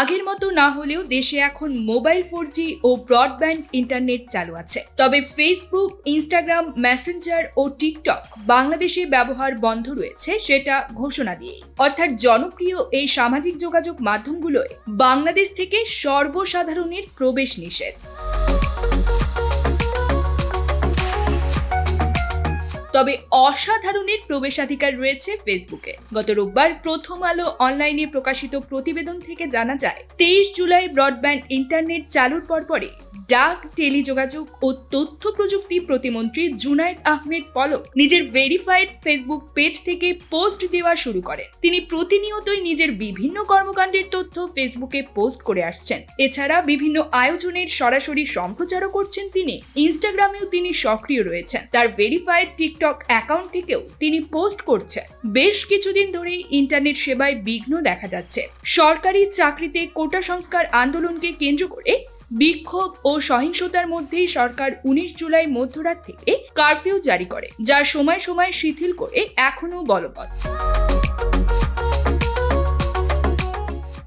আগের মতো না হলেও দেশে এখন মোবাইল ফোর ও ব্রডব্যান্ড ইন্টারনেট চালু আছে। তবে ফেসবুক ইনস্টাগ্রাম মেসেঞ্জার ও টিকটক বাংলাদেশে ব্যবহার বন্ধ রয়েছে সেটা ঘোষণা দিয়ে অর্থাৎ জনপ্রিয় এই সামাজিক যোগাযোগ মাধ্যমগুলোয় বাংলাদেশ থেকে সর্বসাধারণের প্রবেশ নিষেধ। তবে অসাধারণের প্রবেশাধিকার রয়েছে ফেসবুকে। গত রোববার প্রথম আলো অনলাইনে প্রকাশিত প্রতিবেদন থেকে জানা যায়, তেইশ জুলাই ব্রডব্যান্ড ইন্টারনেট চালুর পরপরই ডাক, টেলিযোগাযোগ ও তথ্য প্রযুক্তি প্রতিমন্ত্রী জুনায়েদ আহমেদ পলক নিজের ভেরিফাইড ফেসবুক পেজ থেকে পোস্ট দেওয়া শুরু করেন। তিনি প্রতিনিয়তই নিজের বিভিন্ন কর্মকাণ্ডের তথ্য ফেসবুকে পোস্ট করে আসছেন। এছাড়া বিভিন্ন আয়োজনের সরাসরি সম্প্রচারও করছেন তিনি। ইনস্টাগ্রামেও তিনি সক্রিয় রয়েছেন। তার ভেরিফাইড টিকটক অ্যাকাউন্ট থেকেও তিনি পোস্ট করছেন। বেশ কিছুদিন ধরেই ইন্টারনেট সেবায় বিঘ্ন দেখা যাচ্ছে। সরকারি চাকরিতে কোটা সংস্কার আন্দোলনকে কেন্দ্র করে বিক্ষোভ ও সহিংসতার মধ্যেই সরকার উনিশ জুলাই মধ্যরাত থেকে কারফিউ জারি করে, যা সময় সময় শিথিল করে এখনও বলবৎ।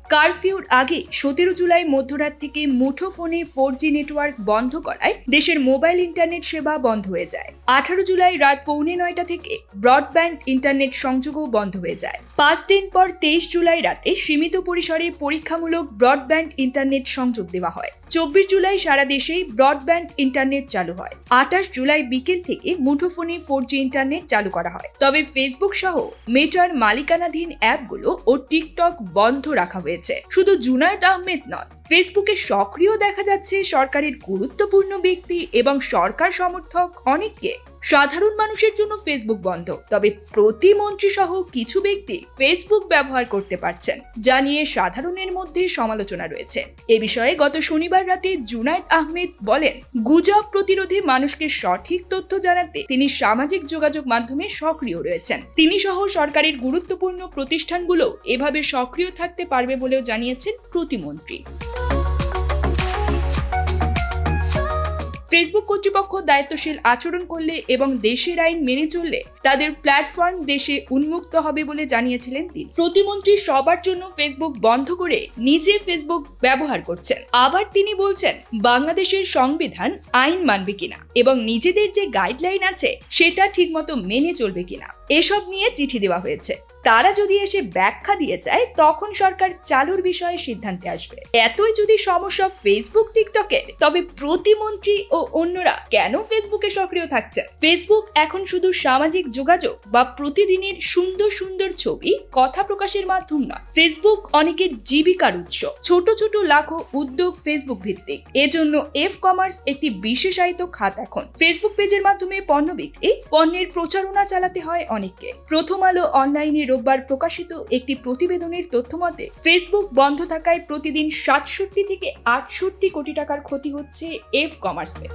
কারফিউর আগে সতেরো জুলাই মধ্যরাত থেকে মুঠোফোনে ফোর জি নেটওয়ার্ক বন্ধ করায় দেশের মোবাইল ইন্টারনেট সেবা বন্ধ হয়ে যায়। আঠারো জুলাই রাত পৌনে নয়টা থেকে ব্রডব্যান্ড ইন্টারনেট সংযোগও বন্ধ হয়ে যায়। পাঁচ দিন পর তেইশ জুলাই রাতে সীমিত পরিসরে পরীক্ষামূলক ব্রডব্যান্ড ইন্টারনেট সংযোগ দেওয়া হয়। চব্বিশ জুলাই সারা দেশেই ব্রডব্যান্ড ইন্টারনেট চালু হয়। আঠাশ জুলাই বিকেল থেকে মুঠোফোনে ফোর জি ইন্টারনেট চালু করা হয়। তবে ফেসবুক সহ মেটার মালিকানাধীন অ্যাপগুলো ও টিকটক বন্ধ রাখা হয়েছে। শুধু জুনায়েদ আহমেদ নয় ফেসবুকে সক্রিয় দেখা যাচ্ছে সরকারের গুরুত্বপূর্ণ ব্যক্তি এবং সরকার সমর্থক অনেককে। সাধারণ মানুষের জন্য ফেসবুক বন্ধ। তবে প্রতিমন্ত্রী সহ কিছু ব্যক্তি ফেসবুক ব্যবহার করতে পারছেন, যা নিয়ে সাধারণের মধ্যে সমালোচনা রয়েছে। এ বিষয়ে গত শনিবার রাতে জুনায়েদ আহমেদ বলেন, গুজব প্রতিরোধে মানুষকে সঠিক তথ্য জানাতে তিনি সামাজিক যোগাযোগ মাধ্যমে সক্রিয় রয়েছেন। তিনি সহ সরকারের গুরুত্বপূর্ণ প্রতিষ্ঠানগুলো এভাবে সক্রিয় থাকতে পারবে বলেও জানিয়েছেন প্রতিমন্ত্রী। ফেসবুক কর্তৃপক্ষ দায়িত্বশীল আচরণ করলে এবং দেশের আইন মেনে চললে তাদের প্ল্যাটফর্ম দেশে উন্মুক্ত হবে বলে জানিয়েছিলেন তিনি। প্রতিমন্ত্রী সবার জন্য ফেসবুক বন্ধ করে নিজে ফেসবুক ব্যবহার করছেন। আবার তিনি বলছেন, বাংলাদেশের সংবিধান আইন মানবে কিনা এবং নিজেদের যে গাইডলাইন আছে সেটা ঠিকমতো মেনে চলবে কিনা, এসব নিয়ে চিঠি দেওয়া হয়েছে। তারা যদি এসে ব্যাখ্যা দিয়ে যায়, তখন সরকার চালুর বিষয়ে সিদ্ধান্তে আসবে। এতই যদি সমস্যা ফেসবুক টিকটকের তবে প্রতিমন্ত্রী ও অন্যরা কেন ফেসবুকে সক্রিয় থাকছে? ফেসবুক এখন শুধু সামাজিক যোগাযোগ বা প্রতিদিনের সুন্দর সুন্দর ছবি, কথা প্রকাশের মাধ্যম নয়। ফেসবুক অনেকের জীবিকার উৎস। ছোট ছোট লাখো উদ্যোগ ফেসবুক ভিত্তিক। এজন্য এফ কমার্স একটি বিশেষায়িত খাত এখন। ফেসবুক পেজের মাধ্যমে পণ্য বিক্রি, পণ্যের প্রচারণা চালাতে হয় অনেককে। প্রথম আলো অনলাইনে রোববার প্রকাশিত একটি প্রতিবেদনের তথ্য মতে ফেসবুক বন্ধ থাকায় প্রতিদিন সাতষট্টি থেকে আটষট্টি কোটি টাকার ক্ষতি হচ্ছে এফ কমার্সে